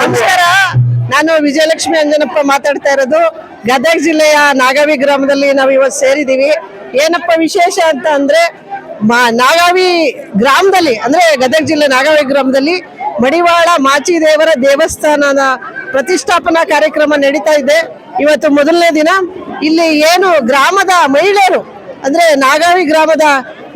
ನಮಸ್ಕಾರ. ನಾನು ವಿಜಯಲಕ್ಷ್ಮಿ ಅಂಜನಪ್ಪ ಮಾತಾಡ್ತಾ ಇರೋದು. ಗದಗ ಜಿಲ್ಲೆಯ ನಾಗಾವಿ ಗ್ರಾಮದಲ್ಲಿ ನಾವು ಇವತ್ತು ಸೇರಿದ್ದೀವಿ. ಏನಪ್ಪ ವಿಶೇಷ ಅಂತ ಅಂದ್ರೆ ನಾಗಾವಿ ಗ್ರಾಮದಲ್ಲಿ, ಅಂದ್ರೆ ಗದಗ ಜಿಲ್ಲೆ ನಾಗಾವಿ ಗ್ರಾಮದಲ್ಲಿ ಮಡಿವಾಳ ಮಾಚಿದೇವರ ದೇವಸ್ಥಾನದ ಪ್ರತಿಷ್ಠಾಪನಾ ಕಾರ್ಯಕ್ರಮ ನಡೀತಾ ಇದೆ. ಇವತ್ತು ಮೊದಲನೇ ದಿನ. ಇಲ್ಲಿ ಏನು ಗ್ರಾಮದ ಮಹಿಳೆಯರು, ಅಂದ್ರೆ ನಾಗಾವಿ ಗ್ರಾಮದ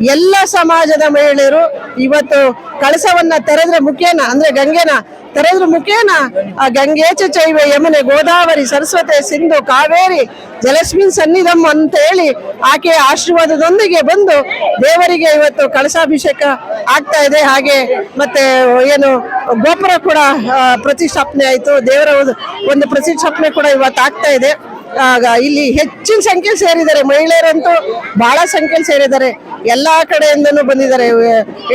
ಎಲ್ಲ ಸಮಾಜದ ಮಹಿಳೆಯರು ಇವತ್ತು ಕಳಸವನ್ನ ತೆರೆದ್ರೆ ಮುಖೇನ, ಅಂದ್ರೆ ಗಂಗೆನ ತೆರೆದ್ರೆ ಮುಖೇನ? ಆ ಗಂಗೇಚ ಚೈವೆ ಯಮುನೆ ಗೋದಾವರಿ ಸರಸ್ವತಿ ಸಿಂಧು ಕಾವೇರಿ ಜಲಸ್ಮಿನ್ ಸನ್ನಿಧಮ್ ಅಂತ ಹೇಳಿ ಆಕೆಯ ಆಶೀರ್ವಾದದೊಂದಿಗೆ ಬಂದು ದೇವರಿಗೆ ಇವತ್ತು ಕಳಸಾಭಿಷೇಕ ಆಗ್ತಾ ಇದೆ. ಹಾಗೆ ಮತ್ತೆ ಏನು ಗೋಪುರ ಕೂಡ ಪ್ರತಿಷ್ಠಾಪನೆ ಆಯಿತು. ದೇವರ ಒಂದು- ಪ್ರತಿಷ್ಠಾಪನೆ ಕೂಡ ಇವತ್ತು ಆಗ್ತಾ ಇದೆ. ಇಲ್ಲಿ ಹೆಚ್ಚಿನ ಸಂಖ್ಯೆ ಸೇರಿದ್ದಾರೆ. ಮಹಿಳೆಯರಂತೂ ಬಹಳ ಸಂಖ್ಯೆಯಲ್ಲಿ ಸೇರಿದ್ದಾರೆ. ಎಲ್ಲಾ ಕಡೆಯಿಂದನೂ ಬಂದಿದ್ದಾರೆ.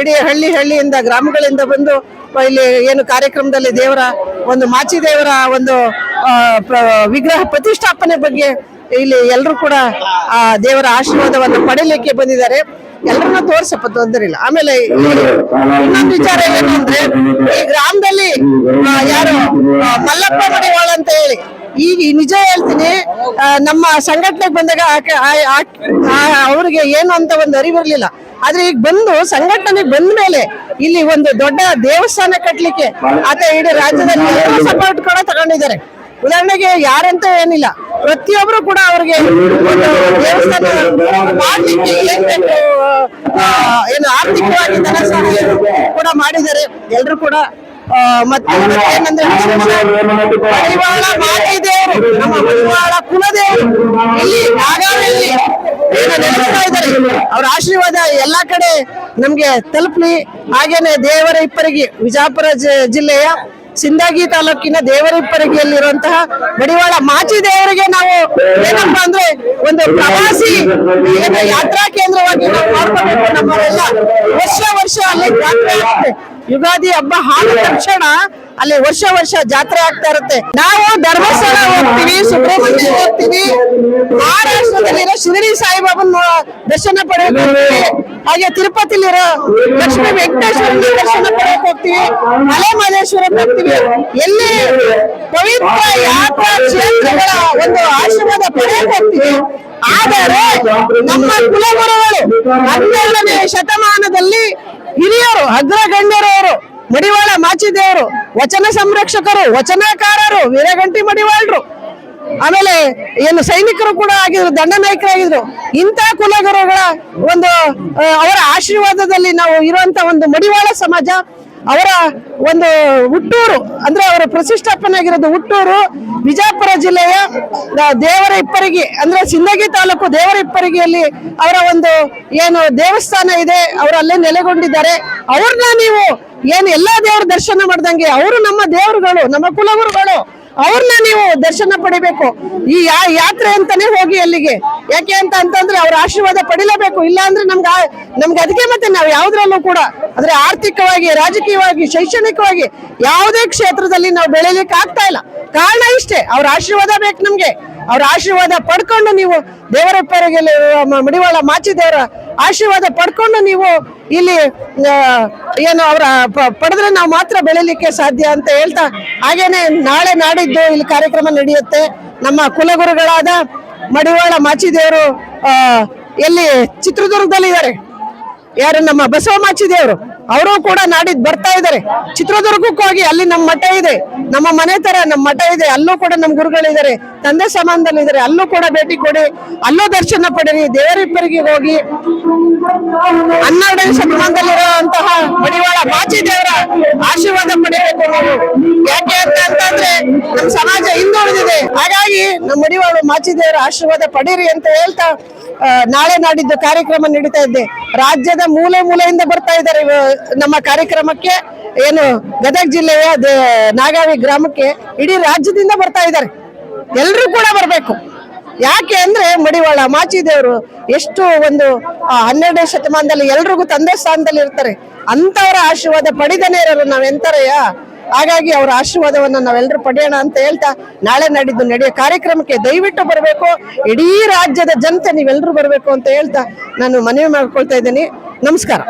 ಇಡೀ ಹಳ್ಳಿ ಹಳ್ಳಿಯಿಂದ, ಗ್ರಾಮಗಳಿಂದ ಬಂದು ಇಲ್ಲಿ ಏನು ಕಾರ್ಯಕ್ರಮದಲ್ಲಿ ದೇವರ ಒಂದು ಮಾಚಿ ದೇವರ ಒಂದು ವಿಗ್ರಹ ಪ್ರತಿಷ್ಠಾಪನೆ ಬಗ್ಗೆ ಇಲ್ಲಿ ಎಲ್ಲರೂ ಕೂಡ ಆ ದೇವರ ಆಶೀರ್ವಾದವನ್ನು ಪಡೀಲಿಕ್ಕೆ ಬಂದಿದ್ದಾರೆ. ಎಲ್ಲರನ್ನ ತೋರ್ಸಪ್ಪ, ತೊಂದರೆ ಇಲ್ಲ. ಆಮೇಲೆ ಇನ್ನೊಂದು ವಿಚಾರ ಏನು ಅಂದ್ರೆ ಈ ಗ್ರಾಮದಲ್ಲಿ ಯಾರು ಮಲ್ಲಪ್ಪ ಈಗ ನಿಜ ಹೇಳ್ತೀನಿ ನಮ್ಮ ಸಂಘಟನೆಗೆ ಬಂದಾಗ ಅವ್ರಿಗೆ ಏನು ಅಂತ ಒಂದು ಅರಿವಿರ್ಲಿಲ್ಲ ಆದ್ರೆ ಈಗ ಬಂದು ಸಂಘಟನೆಗೆ ಬಂದ ಮೇಲೆ ಇಲ್ಲಿ ಒಂದು ದೊಡ್ಡ ದೇವಸ್ಥಾನ ಕಟ್ಟಲಿಕ್ಕೆ ಆತ ಇಡೀ ರಾಜ್ಯದಲ್ಲಿ ಸಪೋರ್ಟ್ ಕೂಡ ತಗೊಂಡಿದ್ದಾರೆ. ಉದಾಹರಣೆಗೆ ಯಾರಂತ ಏನಿಲ್ಲ, ಪ್ರತಿಯೊಬ್ರು ಕೂಡ ಅವ್ರಿಗೆ ಏನ್ ಆರ್ಥಿಕವಾಗಿ ಧನ ಸಹಾಯ ಕೂಡ ಮಾಡಿದ್ದಾರೆ. ಎಲ್ರು ಕೂಡ ಮತ್ತೆ ಏನಂದ್ರೆ ದೇವರು ನಮ್ಮ ಮಡಿವಾಳ ಕುಲದೇವರು. ಇಲ್ಲಿ ನಾಗಾವಿಯಲ್ಲಿ ಏನು ನೆಲೆಸ್ತಾ ಇದ್ದಾರೆ. ಅವ್ರ ಆಶೀರ್ವಾದ ಎಲ್ಲಾ ಕಡೆ ನಮ್ಗೆ ತಲುಪಲಿ. ಹಾಗೇನೆ ದೇವರ ಇಪ್ಪರಿಗೆ ವಿಜಾಪುರ ಜಿಲ್ಲೆಯ ಸಿಂದಗಿ ತಾಲೂಕಿನ ದೇವರಿಪ್ಪರಿಗೆಯಲ್ಲಿರುವಂತಹ ಬಡಿವಾಳ ಮಾಚಿ ದೇವರಿಗೆ ನಾವು ಏನಪ್ಪ ಅಂದ್ರೆ ಒಂದು ಪ್ರವಾಸಿ ಯಾತ್ರಾ ಕೇಂದ್ರವಾಗಿ ನಾವು ಮಾಡ್ಕೋಬೇಕು ನಮ್ಮವರೆಲ್ಲ ವರ್ಷ ವರ್ಷ ಅಲ್ಲಿ ಜಾತ್ರೆ ಯುಗಾದಿ ಹಬ್ಬ ಆದ ತಕ್ಷಣ ಅಲ್ಲಿ ವರ್ಷ ವರ್ಷ ಜಾತ್ರೆ ಆಗ್ತಾ ಇರುತ್ತೆ. ನಾವು ಧರ್ಮಸ್ಥಳ ಹೋಗ್ತೀವಿ, ಸುಬ್ರಹ್ಮಣ್ಯ ಹೋಗ್ತೀವಿ. ಮಹಾರಾಷ್ಟ್ರದಲ್ಲಿರೋ ಶಿರಡಿ ಸಾಯಿಬಾಬನ್ ದರ್ಶನ ಪಡೆಯಕ್ ಹೋಗ್ತೀವಿ. ಹಾಗೆ ತಿರುಪತಿಲಿರೋ ಲಕ್ಷ್ಮೀ ವೆಂಕಟೇಶ್ವರ ದರ್ಶನ ಪಡೆಯಕ್ ಹೋಗ್ತೀವಿ. ಮಲೆ ಮಹದೇಶ್ವರಕ್ಕೆ ಹೋಗ್ತೀವಿ. ಎಲ್ಲಿ ಪವಿತ್ರ ಯಾತ್ರಾ ಕ್ಷೇತ್ರಗಳ ಒಂದು ಆಶೀರ್ವಾದ ಪಡೆಯಕ್ ಹೋಗ್ತೀವಿ. ಆದರೆ ನಮ್ಮ ಕುಲಗುರುಗಳು ಹನ್ನೆರಡನೇ ಶತಮಾನದಲ್ಲಿ ಹಿರಿಯರು, ಅಗ್ರಗಣ್ಯರವರು, ಮಡಿವಾಳ ಮಾಚಿದೇವರು, ವಚನ ಸಂರಕ್ಷಕರು, ವಚನಕಾರರು, ವೀರಗಂಟಿ ಮಡಿವಾಳರು. ಆಮೇಲೆ ಏನು ಸೈನಿಕರು ಕೂಡ ಆಗಿದ್ರು, ದಂಡ ನಾಯಕರಾಗಿದ್ರು ಇಂಥ ಕುಲಗುರುಗಳ ಒಂದು ಅವರ ಆಶೀರ್ವಾದದಲ್ಲಿ ನಾವು ಇರುವಂತ ಒಂದು ಮಡಿವಾಳ ಸಮಾಜ ಅವರ ಒಂದು ಹುಟ್ಟೂರು, ಅಂದ್ರೆ ಅವರ ಪ್ರತಿಷ್ಠಾಪನೆ ಆಗಿರೋದು ಹುಟ್ಟೂರು ಬಿಜಾಪುರ ಜಿಲ್ಲೆಯ ದೇವರ ಇಪ್ಪರಿಗೆ ಅಂದ್ರೆ ಸಿಂದಗಿ ತಾಲೂಕು ದೇವರ ಇಪ್ಪರಿಗೆಯಲ್ಲಿ ಅವರ ಒಂದು ಏನು ದೇವಸ್ಥಾನ ಇದೆ, ಅವರು ಅಲ್ಲೇ ನೆಲೆಗೊಂಡಿದ್ದಾರೆ. ಅವ್ರನ್ನ ನೀವು ಏನು ಎಲ್ಲಾ ದೇವರ ದರ್ಶನ ಮಾಡ್ದಂಗೆ, ಅವರು ನಮ್ಮ ದೇವರುಗಳು, ನಮ್ಮ ಕುಲಗುರುಗಳು ಅವ್ರನ್ನ ನೀವು ದರ್ಶನ ಪಡಿಬೇಕು. ಈ ಯಾತ್ರೆ ಅಂತಾನೆ ಹೋಗಿ ಅಲ್ಲಿಗೆ. ಯಾಕೆ ಅಂತ ಅಂತಂದ್ರೆ ಅವ್ರ ಆಶೀರ್ವಾದ ಪಡಿಲೇಬೇಕು. ಇಲ್ಲ ಅಂದ್ರೆ ನಮ್ಗೆ ನಮ್ಗೆ ಅದಕ್ಕೆ ಮತ್ತೆ ನಾವು ಯಾವ್ದ್ರಲ್ಲೂ ಕೂಡ, ಅಂದ್ರೆ ಆರ್ಥಿಕವಾಗಿ, ರಾಜಕೀಯವಾಗಿ, ಶೈಕ್ಷಣಿಕವಾಗಿ ಯಾವುದೇ ಕ್ಷೇತ್ರದಲ್ಲಿ ನಾವು ಬೆಳೆಯಲಿಕ್ಕೆ ಆಗ್ತಾ ಇಲ್ಲ. ಕಾರಣ ಇಷ್ಟೇ, ಅವ್ರ ಆಶೀರ್ವಾದ ಬೇಕು ನಮ್ಗೆ. ಅವ್ರ ಆಶೀರ್ವಾದ ಪಡ್ಕೊಂಡು ನೀವು ದೇವರ ಪೆರಗೆ ಮಡಿವಾಳ ಮಾಚಿದೇವರ ಆಶೀರ್ವಾದ ಪಡ್ಕೊಂಡು ನೀವು ಇಲ್ಲಿ ಏನು ಅವರ ಪಡೆದ್ರೆ ನಾವು ಮಾತ್ರ ಬೆಳಿಲಿಕ್ಕೆ ಸಾಧ್ಯ ಅಂತ ಹೇಳ್ತಾ, ಹಾಗೇನೆ ನಾಳೆ ನಾಡಿದ್ದು ಇಲ್ಲಿ ಕಾರ್ಯಕ್ರಮ ನಡೆಯುತ್ತೆ. ನಮ್ಮ ಕುಲಗುರುಗಳಾದ ಮಡಿವಾಳ ಮಾಚಿದೇವರು ಎಲ್ಲಿ ಚಿತ್ರದುರ್ಗದಲ್ಲಿ ಇದ್ದಾರೆ ಯಾರು ನಮ್ಮ ಬಸವ ಮಾಚಿದೇವರು? ಅವರು ಕೂಡ ನಾಡಿದ್ ಬರ್ತಾ ಇದ್ದಾರೆ. ಚಿತ್ರದುರ್ಗಕ್ಕೆ ಹೋಗಿ ಅಲ್ಲಿ ನಮ್ಮ ಮಠ ಇದೆ. ನಮ್ಮ ಮನೆ ತರ ನಮ್ಮ ಮಠ ಇದೆ. ಅಲ್ಲೂ ಕೂಡ ನಮ್ಮ ಗುರುಗಳಿದ್ದಾರೆ. ತಂದೆ ಸಮಾನದಲ್ಲಿ ಇದ್ದಾರೆ. ಅಲ್ಲೂ ಕೂಡ ಭೇಟಿ ಕೊಡಿ. ಅಲ್ಲೂ ದರ್ಶನ ಪಡೀರಿ. ದೇವರಿಬ್ಬರಿಗೆ ಹೋಗಿ. ಹನ್ನೆರಡನೇ ಶತಮಾನದಲ್ಲಿರುವಂತಹ ಮಡಿವಾಳ ಮಾಚಿ ದೇವರ ಆಶೀರ್ವಾದ ಪಡೆಯಬೇಕು ನಾವು. ಯಾಕೆ ಅಂತ ಅಂತಂದ್ರೆ ನಮ್ಮ ಸಮಾಜ ಹಿಂದುಳಿದಿದೆ ಹಾಗಾಗಿ ನಮ್ಮ ಮಡಿವಾಳ ಮಾಚಿ ದೇವರ ಆಶೀರ್ವಾದ ಪಡೀರಿ ಅಂತ ಹೇಳ್ತಾ ನಾಳೆ ನಾಡಿದ್ದು ಕಾರ್ಯಕ್ರಮ ನಡೀತಾ ಇದ್ದೆ ರಾಜ್ಯದ ಮೂಲೆ ಮೂಲೆಯಿಂದ ಬರ್ತಾ ಇದ್ದಾರೆ ನಮ್ಮ ಕಾರ್ಯಕ್ರಮಕ್ಕೆ ಏನು ಗದಗ ಜಿಲ್ಲೆಯ ನಾಗಾವಿ ಗ್ರಾಮಕ್ಕೆ ಇಡೀ ರಾಜ್ಯದಿಂದ ಬರ್ತಾ ಇದ್ದಾರೆ. ಎಲ್ಲರೂ ಕೂಡ ಬರಬೇಕು. ಯಾಕೆ ಅಂದ್ರೆ ಮಡಿವಾಳ ಮಾಚಿದೇವರು ಎಷ್ಟು ಒಂದು ಹನ್ನೆರಡನೇ ಶತಮಾನದಲ್ಲಿ ಎಲ್ರಿಗೂ ತಂದೆ ಸ್ಥಾನದಲ್ಲಿ ಇರ್ತಾರೆ. ಅಂತವರ ಆಶೀರ್ವಾದ ಪಡಿದನೇ ಇರೋರು ನಾವೆಂತರಯ್ಯ ಹಾಗಾಗಿ ಅವರ ಆಶೀರ್ವಾದವನ್ನ ನಾವೆಲ್ಲರೂ ಪಡೆಯೋಣ ಅಂತ ಹೇಳ್ತಾ ನಾಳೆ ನಡೆದು ನಡೆಯೋ ಕಾರ್ಯಕ್ರಮಕ್ಕೆ ದಯವಿಟ್ಟು ಬರಬೇಕು. ಇಡೀ ರಾಜ್ಯದ ಜನತೆ ನೀವೆಲ್ಲರೂ ಬರಬೇಕು ಅಂತ ಹೇಳ್ತಾ ನಾನು ಮನವಿ ಮಾಡ್ಕೊಳ್ತಾ ಇದ್ದೀನಿ. ನಮಸ್ಕಾರ.